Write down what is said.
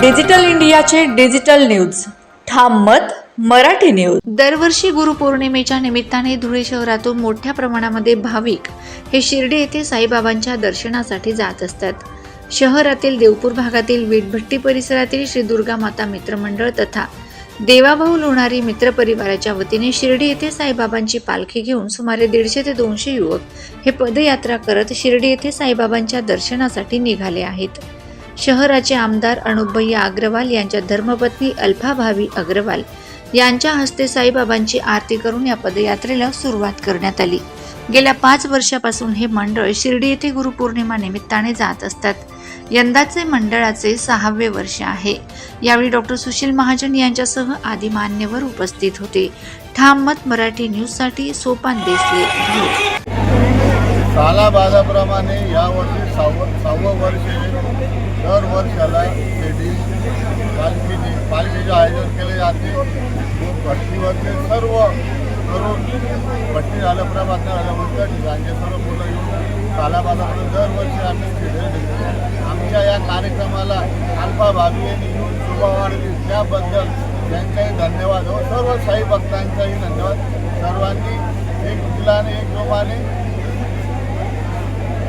Digital इंडियाचे digital news. ठाम मत मराठी न्यूज. दरवर्षी गुरुपौर्णिमेच्या निमित्ताने धुळे शहरातून मोठ्या प्रमाणामध्ये भाविक हे शिर्डी येथे साईबाबांच्या दर्शनासाठी जात असतात. शहरातील देवपूर भागातील वीटभट्टी परिसरातील श्री दुर्गा माता मित्रमंडळ तथा देवाभाऊ लोणारी मित्र परिवाराच्या वतीने शिर्डी येथे साईबाबांची पालखी घेऊन सुमारे दीडशे ते दोनशे युवक हे पदयात्रा करत शिर्डी येथे साईबाबांच्या दर्शनासाठी निघाले आहेत. शहराचे आमदार अनुपभैया अग्रवाल यांच्या धर्मपत्नी अल्फाभावी अग्रवाल यांच्या हस्ते साईबाबांची आरती करून या पदयात्रेला सुरुवात करण्यात आली. गेल्या पाच वर्षापासून हे मंडळ शिर्डी येथे गुरुपौर्णिमा निमित्ताने जात असतात. यंदाचे मंडळाचे सहावे वर्ष आहे. यावेळी डॉक्टर सुशील महाजन यांच्यासह आदी मान्यवर उपस्थित होते. ठाम मत मराठी न्यूजसाठी सोपान देसले सालाबादाप्रमाणे यावर्षी सहावं सहावं वर्ष दर वर्षाला शेती पालखीचे पालखीचे आयोजन केले जाते. व भट्टीवरचे सर्व करून भट्टी झाल्याप्रमाणे प्रभात ठिकाणचे सर्व मुलं येऊन सालाबादामध्ये दरवर्षी आम्ही खेळले देतो आमच्या या कार्यक्रमाला अल्फा भाभी यांनी येऊन शुभा वाढली. त्याबद्दल त्यांचाही धन्यवाद. व सर्व साई भक्तांचाही धन्यवाद. सर्वांनी एक मुलाने एक जोमाने